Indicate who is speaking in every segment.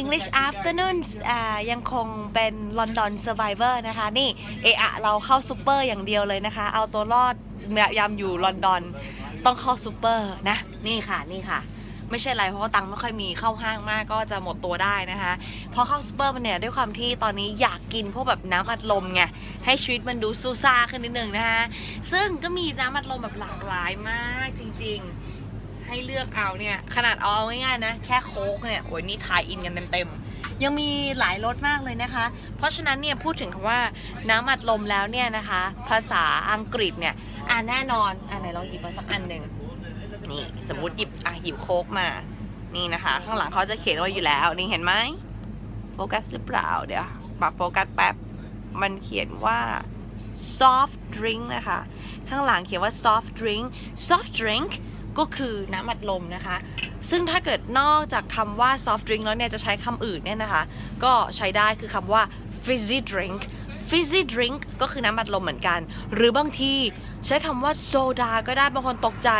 Speaker 1: English afternoon อ่ายังคงเป็น London Survivor นะคะ นี่เอะอะเราเข้าซูเปอร์อย่างเดียวเลยนะคะ เอาตัวรอดยามอยู่ลอนดอน ต้องเข้าซูเปอร์นะ นี่ค่ะนี่ค่ะ ไม่ใช่ไรเพราะว่าตังค์ไม่ค่อยมีเข้าห้างมากก็จะหมดตัวได้นะคะพอเข้าซูเปอร์มันเนี่ยด้วยความที่ตอนนี้อยากกินพวกแบบน้ำอัดลมไงให้ชีวิตมันดูซูซ่าขึ้นนิดนึงนะคะซึ่งก็มีน้ำอัดลมแบบหลากหลายมากจริง ๆ ให้เลือกเอาเนี่ย ขนาดเอาง่ายๆนะ แค่โค้กเนี่ยโอ้ยนี่ทายอินกันเต็มๆ ยังมีหลายรสมากเลยนะคะ เพราะฉะนั้นเนี่ยพูดถึงคำว่าน้ำอัดลมแล้วเนี่ยนะคะ ภาษาอังกฤษเนี่ยอ่าแน่นอนอ่าไหนลองหยิบมาสักอันหนึ่งนี่สมมติหยิบอะหยิบโค้กมานี่นะคะ ข้างหลังเขาจะเขียนไว้อยู่แล้ว นี่เห็นไหมโฟกัสหรือเปล่าเดี๋ยวปรับโฟกัสแป๊บมันเขียนว่า soft drink นะคะ ข้างหลังเขียนว่า soft drink soft drink ก็คือน้ำอัดลมนะคะ ซึ่งถ้าเกิดนอกจากคำว่า soft drink แล้วเนี่ยจะใช้คำอื่นเนี่ยนะคะ ก็ใช้ได้คือคำว่า fizzy drink fizzy drink ก็คือน้ำอัดลมเหมือนกัน หรือบางทีใช้คำว่าโซดาก็ได้บางคนตกใจ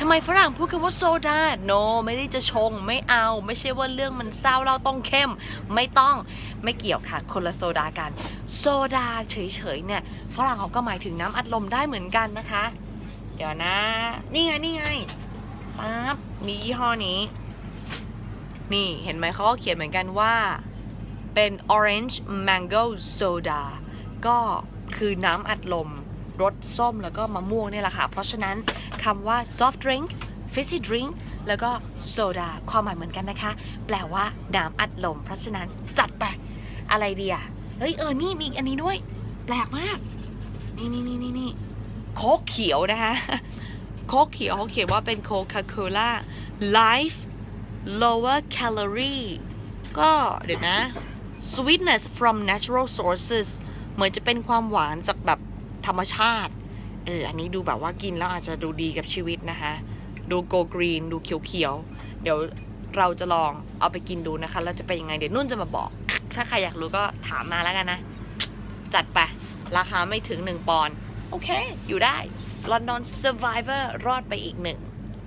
Speaker 1: ทำไมฝรั่งพูดคำว่าโซดา no ไม่ได้จะชงไม่เอา ไม่ใช่ว่าเรื่องมันเศร้าเราต้องเข้ม ไม่ต้องไม่เกี่ยวค่ะ คนละโซดากัน โซดาเฉยๆเนี่ยฝรั่งเขาก็หมายถึงน้ำอัดลมได้เหมือนกันนะคะ เดี๋ยวนะ นี่ไงนี่ไง ปั๊บมียี่ห้อนี้ นี่เห็นไหมเขาก็เขียนเหมือนกันว่าเป็น orange mango soda ก็คือน้ำอัดลมรสส้มแล้วก็มะม่วงนี่แหละค่ะ เพราะฉะนั้นคำว่า soft drink fizzy drink แล้วก็โซดาความหมายเหมือนกันนะคะ แปลว่าน้ำอัดลม เพราะฉะนั้นจัดไป อะไรดีอะเฮ้ย เออ นี่มีอันนี้ด้วย แปลกมาก นี่นี่นี่นี่นี่โค้กเขียวนะคะ โค้กเขียวเขาเขียนว่าเป็นโคคาโคล่า life lower calorie ก็เดี๋ยวนะ sweetness from natural sources เหมือนจะเป็นความหวานจากแบบธรรมชาติ เออ อันนี้ดูแบบว่ากินแล้วอาจจะดูดีกับชีวิตนะคะ ดูโกกรีน ดูเขียวๆ เดี๋ยวเราจะลองเอาไปกินดูนะคะ แล้วจะเป็นยังไง เดี๋ยวนุ่นจะมาบอก ถ้าใครอยากรู้ก็ถามมาแล้วกันนะ จัดไป ราคาไม่ถึง 1 ปอนด์ โอเค อยู่ได้ลอนดอน Survivor รอดไปอีกหนึ่ง